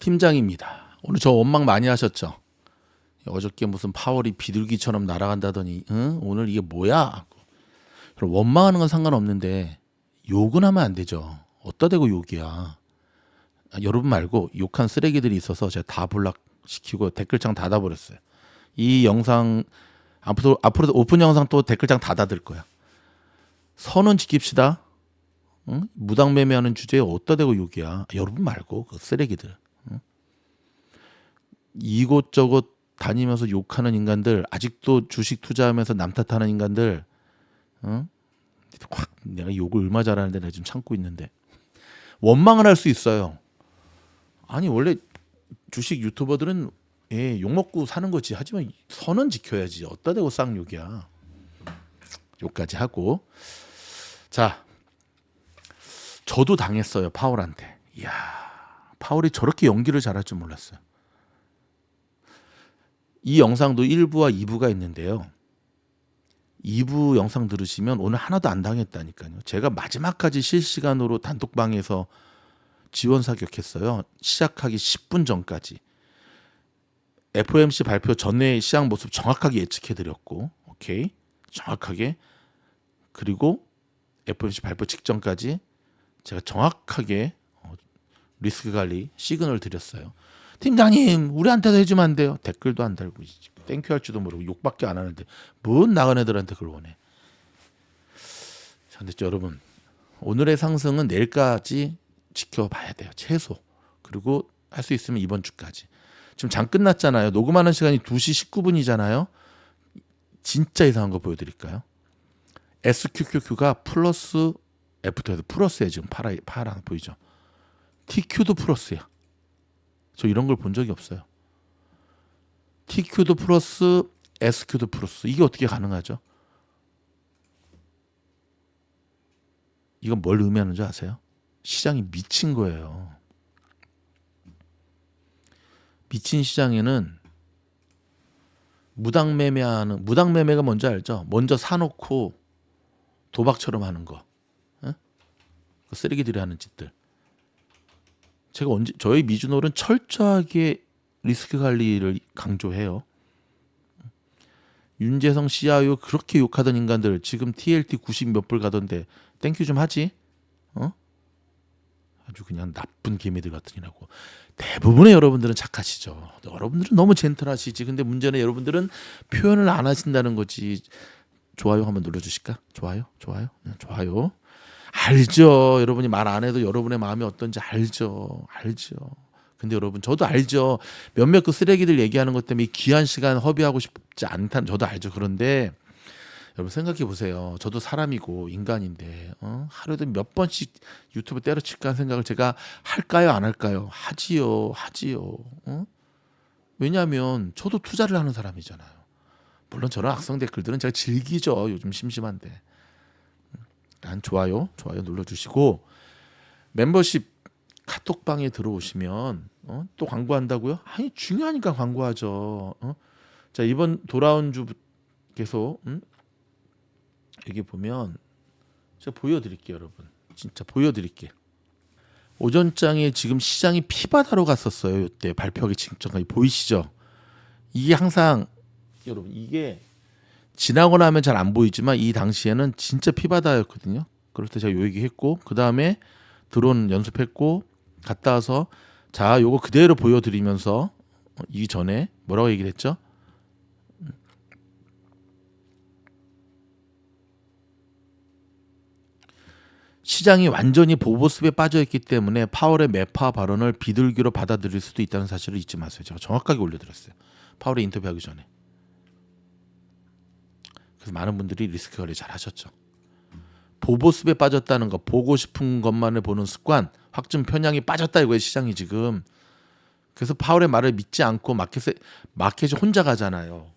팀장입니다. 오늘 저 원망 많이 하셨죠? 어저께 무슨 파월이 비둘기처럼 날아간다더니 응? 오늘 이게 뭐야? 그럼 원망하는 건 상관없는데 욕은 하면 안 되죠. 어디다 대고 욕이야. 아, 여러분 말고 욕한 쓰레기들이 있어서 제가 다 블락시키고 댓글창 닫아버렸어요. 이 영상 앞으로 앞으로 오픈 영상 또 댓글창 닫아둘 거야. 선은 지킵시다. 응? 무당 매매하는 주제에 어디다 대고 욕이야. 여러분 말고 그 쓰레기들. 응? 이곳저곳 다니면서 욕하는 인간들 아직도 주식 투자하면서 남 탓하는 인간들 응? 확 내가 욕을 얼마 잘하는데 내가 지금 참고 있는데 원망을 할 수 있어요. 아니 원래 주식 유튜버들은 예, 욕 먹고 사는 거지. 하지만 선은 지켜야지. 어디다 대고 쌍욕이야. 욕까지 하고 자 저도 당했어요 파월한테. 이야 파월이 저렇게 연기를 잘할 줄 몰랐어요. 이 영상도 1부와 2부가 있는데요. 2부 영상 들으시면 오늘 하나도 안 당했다니까요. 제가 마지막까지 실시간으로 단톡방에서 지원 사격했어요. 시작하기 10분 전까지. FOMC 발표 전에 시장 모습 정확하게 예측해 드렸고, 오케이. 정확하게. 그리고 FOMC 발표 직전까지 제가 정확하게 어, 리스크 관리 시그널 드렸어요. 팀장님, 우리한테도 해주면 안 돼요. 댓글도 안 달고 땡큐 할 줄도 모르고 욕밖에 안 하는데 뭔 나간 애들한테 그걸 원해. 자, 근데 여러분 오늘의 상승은 내일까지 지켜봐야 돼요. 최소. 그리고 할 수 있으면 이번 주까지. 지금 장 끝났잖아요. 녹음하는 시간이 2시 19분이잖아요. 진짜 이상한 거 보여드릴까요? SQQQ가 플러스 F터에도 플러스에 지금 파라 파랑 보이죠? TQ도 플러스야. 저 이런 걸 본 적이 없어요. TQ도 플러스 SQ도 플러스 이게 어떻게 가능하죠? 이건 뭘 의미하는 줄 아세요? 시장이 미친 거예요. 미친 시장에는 무당 매매하는 무당 매매가 뭔지 알죠? 먼저 사놓고 도박처럼 하는 거, 에? 그 쓰레기들이 하는 짓들. 제가 언제 저희 미주놀은 철저하게 리스크 관리를 강조해요. 윤재성 CIO 그렇게 욕하던 인간들 지금 TLT 90 몇 불 가던데 땡큐 좀 하지? 어? 아주 그냥 나쁜 개미들 같으니라고. 대부분의 여러분들은 착하시죠. 여러분들은 너무 젠틀하시지. 근데 문제는 여러분들은 표현을 안 하신다는 거지. 좋아요 한번 눌러 주실까? 좋아요, 좋아요, 네, 좋아요. 알죠. 여러분이 말 안 해도 여러분의 마음이 어떤지 알죠. 알죠. 근데 여러분 저도 알죠. 몇몇 그 쓰레기들 얘기하는 것 때문에 귀한 시간 허비하고 싶지 않다는 저도 알죠. 그런데 여러분 생각해 보세요. 저도 사람이고 인간인데 어? 하루에도 몇 번씩 유튜브 때려칠까 하는 생각을 제가 할까요, 안 할까요? 하지요, 하지요. 어? 왜냐하면 저도 투자를 하는 사람이잖아요. 물론 저런 악성 댓글들은 제가 즐기죠. 요즘 심심한데. 난 좋아요, 좋아요 눌러주시고 멤버십 카톡방에 들어오시면 어? 또 광고한다고요? 아니 중요하니까 광고하죠. 어? 자 이번 돌아온 주 계속 음? 여기 보면 제가 보여드릴게요, 여러분. 진짜 보여드릴게. 오전장에 지금 시장이 피바다로 갔었어요. 이때 발표하기 직전까지 보이시죠? 이게 항상 여러분 이게 지나고 나면 잘 안 보이지만 이 당시에는 진짜 피바다였거든요. 그럴 때 제가 요 얘기했고 그 다음에 드론 연습했고 갔다 와서 자 요거 그대로 보여드리면서 이 전에 뭐라고 얘기를 했죠? 시장이 완전히 보보습에 빠져있기 때문에 파월의 매파 발언을 비둘기로 받아들일 수도 있다는 사실을 잊지 마세요. 제가 정확하게 올려드렸어요. 파월의 인터뷰하기 전에. 그래서 많은 분들이 리스크 관리 잘 하셨죠. 보보습에 빠졌다는 거, 보고 싶은 것만을 보는 습관, 확증 편향이 빠졌다 이거예요 시장이 지금. 그래서 파월의 말을 믿지 않고 마켓에 마켓이 혼자 가잖아요.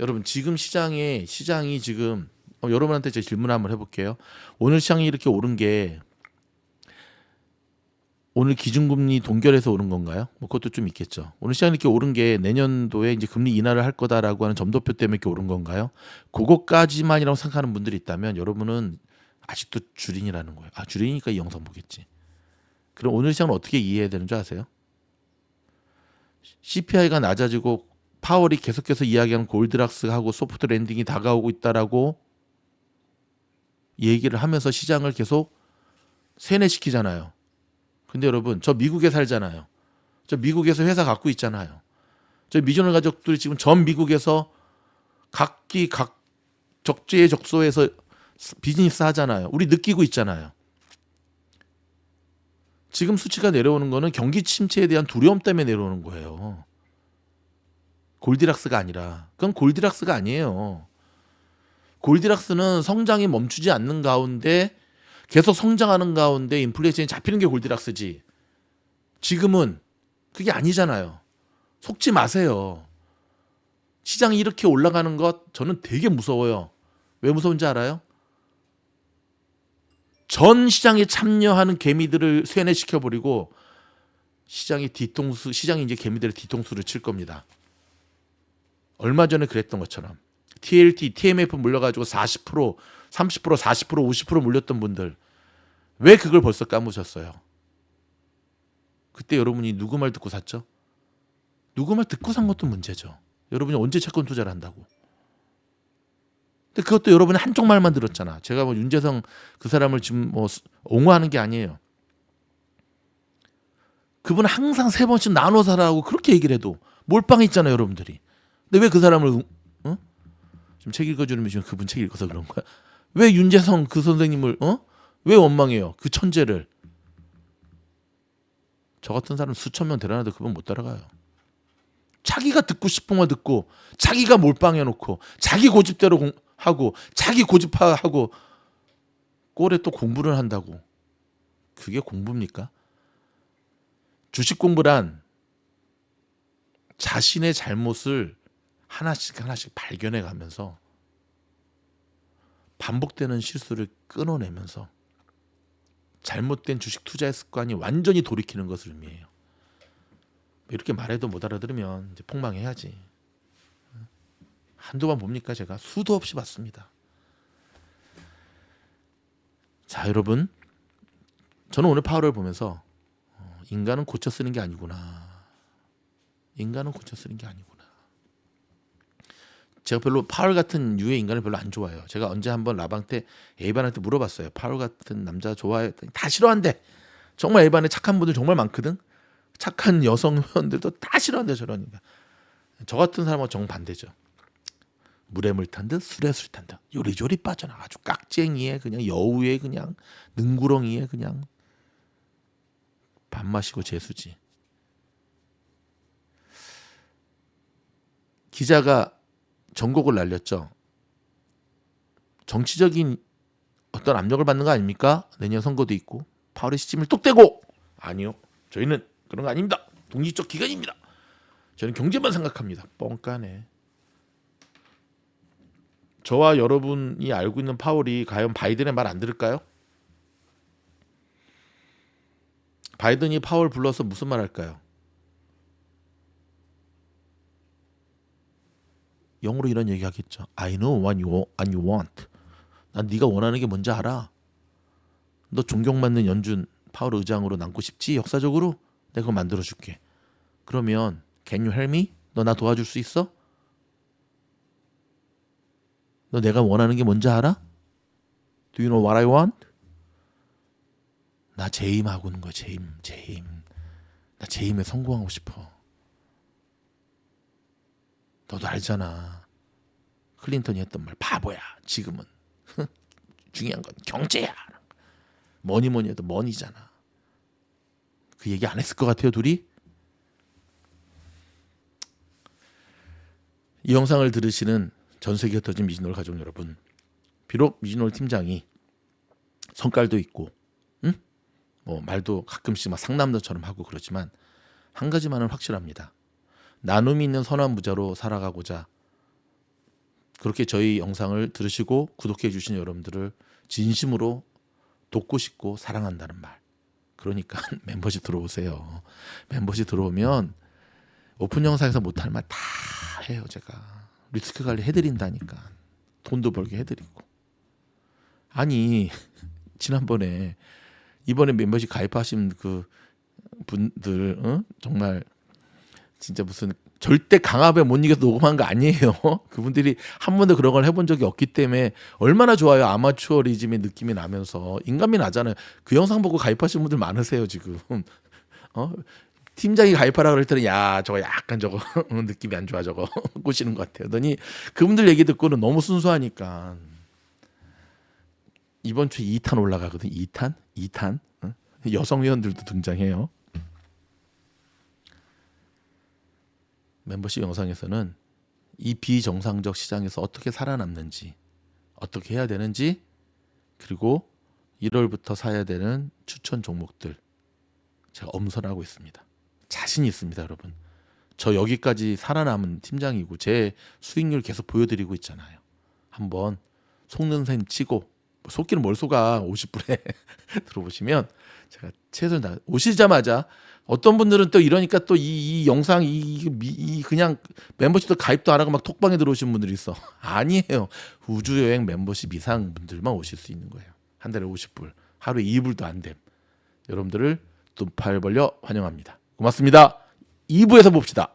여러분 지금 시장에 시장이 지금 어, 여러분한테 제가 질문 한번 해볼게요. 오늘 시장이 이렇게 오른 게 오늘 기준금리 동결해서 오른 건가요? 뭐 그것도 좀 있겠죠. 오늘 시장이 이렇게 오른 게 내년도에 이제 금리 인하를 할 거다라고 하는 점도표 때문에 이렇게 오른 건가요? 그것까지만이라고 생각하는 분들이 있다면 여러분은 아직도 주린이라는 거예요. 아 주린이니까 이 영상 보겠지. 그럼 오늘 시장은 어떻게 이해해야 되는 줄 아세요? CPI가 낮아지고 파월이 계속해서 이야기한 골드락스하고 소프트 랜딩이 다가오고 있다라고 얘기를 하면서 시장을 계속 세뇌시키잖아요. 근데 여러분, 저 미국에 살잖아요. 저 미국에서 회사 갖고 있잖아요. 저 미전을 가족들이 지금 전 미국에서 각기 각 적재의 적소에서 비즈니스 하잖아요. 우리 느끼고 있잖아요. 지금 수치가 내려오는 거는 경기 침체에 대한 두려움 때문에 내려오는 거예요. 골디락스가 아니라 그건 골디락스가 아니에요. 골디락스는 성장이 멈추지 않는 가운데 계속 성장하는 가운데 인플레이션이 잡히는 게 골디락스지. 지금은 그게 아니잖아요. 속지 마세요. 시장이 이렇게 올라가는 것 저는 되게 무서워요. 왜 무서운지 알아요? 전 시장에 참여하는 개미들을 세뇌시켜 버리고 시장이 뒤통수 시장이 이제 개미들의 뒤통수를 칠 겁니다. 얼마 전에 그랬던 것처럼 TLT, TMF 물려가지고 40%, 30%, 40%, 50% 물렸던 분들 왜 그걸 벌써 까무셨어요? 그때 여러분이 누구 말 듣고 샀죠? 누구 말 듣고 산 것도 문제죠. 여러분이 언제 채권 투자를 한다고? 근데 그것도 여러분이 한쪽 말만 들었잖아. 제가 뭐 윤재성 그 사람을 지금 뭐 옹호하는 게 아니에요. 그분은 항상 세 번씩 나눠 살아라고 그렇게 얘기를 해도 몰빵 있잖아요, 여러분들이. 근데 왜 그 사람을 어? 지금 책 읽어주는 분 중에 그분 책 읽어서 그런 거야? 왜 윤재성 그 선생님을 어? 왜 원망해요? 그 천재를. 저 같은 사람 수천 명 데려놔도 그분 못 따라가요. 자기가 듣고 싶은 거 듣고 자기가 몰빵해 놓고 자기 고집대로 공, 하고 자기 고집하고 꼴에 또 공부를 한다고. 그게 공부입니까? 주식 공부란 자신의 잘못을 하나씩 하나씩 발견해 가면서 반복되는 실수를 끊어내면서 잘못된 주식 투자의 습관이 완전히 돌이키는 것을 의미해요. 이렇게 말해도 못 알아들으면 이제 폭망해야지. 한두 번 봅니까 제가 수도 없이 봤습니다. 자 여러분, 저는 오늘 파월을 보면서 어, 인간은 고쳐 쓰는 게 아니구나. 인간은 고쳐 쓰는 게 아니구나. 제가 별로 파월 같은 유의 인간을 별로 안 좋아해요. 제가 언제 한번 라방 때 에이반한테 물어봤어요. 파월 같은 남자 좋아해? 다 싫어한대. 정말 에이반에 착한 분들 정말 많거든. 착한 여성 회원들도 다 싫어한대 저러니까. 저 같은 사람은 정반대죠. 물에 물 탄 듯 술에 술 탄 듯 요리조리 빠져나 아주 깍쟁이에 그냥 여우에 그냥 능구렁이에 그냥 밥 마시고 재수지. 기자가 전곡을 날렸죠. 정치적인 어떤 압력을 받는 거 아닙니까? 내년 선거도 있고 파월의 시침을 뚝 떼고 아니요. 저희는 그런 거 아닙니다. 독립적 기관입니다. 저는 경제만 생각합니다. 뻥까네. 저와 여러분이 알고 있는 파월이 과연 바이든의 말 안 들을까요? 바이든이 파월 불러서 무슨 말 할까요? 영어로 이런 얘기 하겠죠. I know what you, what you want. 난 네가 원하는 게 뭔지 알아. 너 존경받는 연준 파월 의장으로 남고 싶지? 역사적으로 내가 그거 만들어 줄게. 그러면 can you help me? 너 나 도와줄 수 있어? 너 내가 원하는 게 뭔지 알아? Do you know what I want? 나 재임 하고 있는 거야. 재임, 재임. 나 재임에 성공하고 싶어. 너도 알잖아. 클린턴이 했던 말 바보야. 지금은 중요한 건 경제야. 뭐니 뭐니 해도 머니잖아. 그 얘기 안 했을 것 같아요, 둘이? 이 영상을 들으시는 전 세계에 터진 미진놀 가족 여러분. 비록 미진놀 팀장이 성깔도 있고, 응? 뭐 말도 가끔씩 막 상남자처럼 하고 그러지만 한 가지만은 확실합니다. 나눔이 있는 선한 부자로 살아가고자 그렇게 저희 영상을 들으시고 구독해 주신 여러분들을 진심으로 돕고 싶고 사랑한다는 말. 그러니까 멤버십 들어오세요. 멤버십 들어오면 오픈 영상에서 못할 말 다 해요, 제가. 리스크 관리 해드린다니까. 돈도 벌게 해드리고. 아니, 지난번에 이번에 멤버십 가입하신 그 분들 어? 정말 진짜 무슨 절대 강압에 못 이겨서 녹음한 거 아니에요. 그분들이 한 번도 그런 걸 해본 적이 없기 때문에 얼마나 좋아요. 아마추어리즘의 느낌이 나면서 인간미 나잖아요. 그 영상 보고 가입하신 분들 많으세요 지금. 어? 팀장이 가입하라 그럴 때는 야 저거 약간 저거 느낌이 안 좋아 저거 꼬시는 것 같아요. 더니 그분들 얘기 듣고는 너무 순수하니까 이번 주에 2탄 올라가거든. 2탄, 2탄 어? 여성 회원들도 등장해요. 멤버십 영상에서는 이 비정상적 시장에서 어떻게 살아남는지, 어떻게 해야 되는지, 그리고 1월부터 사야 되는 추천 종목들 제가 엄선하고 있습니다. 자신 있습니다, 여러분. 저 여기까지 살아남은 팀장이고 제 수익률 계속 보여드리고 있잖아요. 한번 속는 셈 치고 뭐 속기는 뭘 속아 50불에 들어보시면 제가 최선을 다 오시자마자 어떤 분들은 또 이러니까 또 이 이 영상 이, 이, 이 그냥 멤버십도 가입도 안 하고 막 톡방에 들어오신 분들이 있어. 아니에요. 우주 여행 멤버십 이상 분들만 오실 수 있는 거예요. 한 달에 50불. 하루에 2불도 안 됨. 여러분들을 또팔 벌려 환영합니다. 고맙습니다. 2부에서 봅시다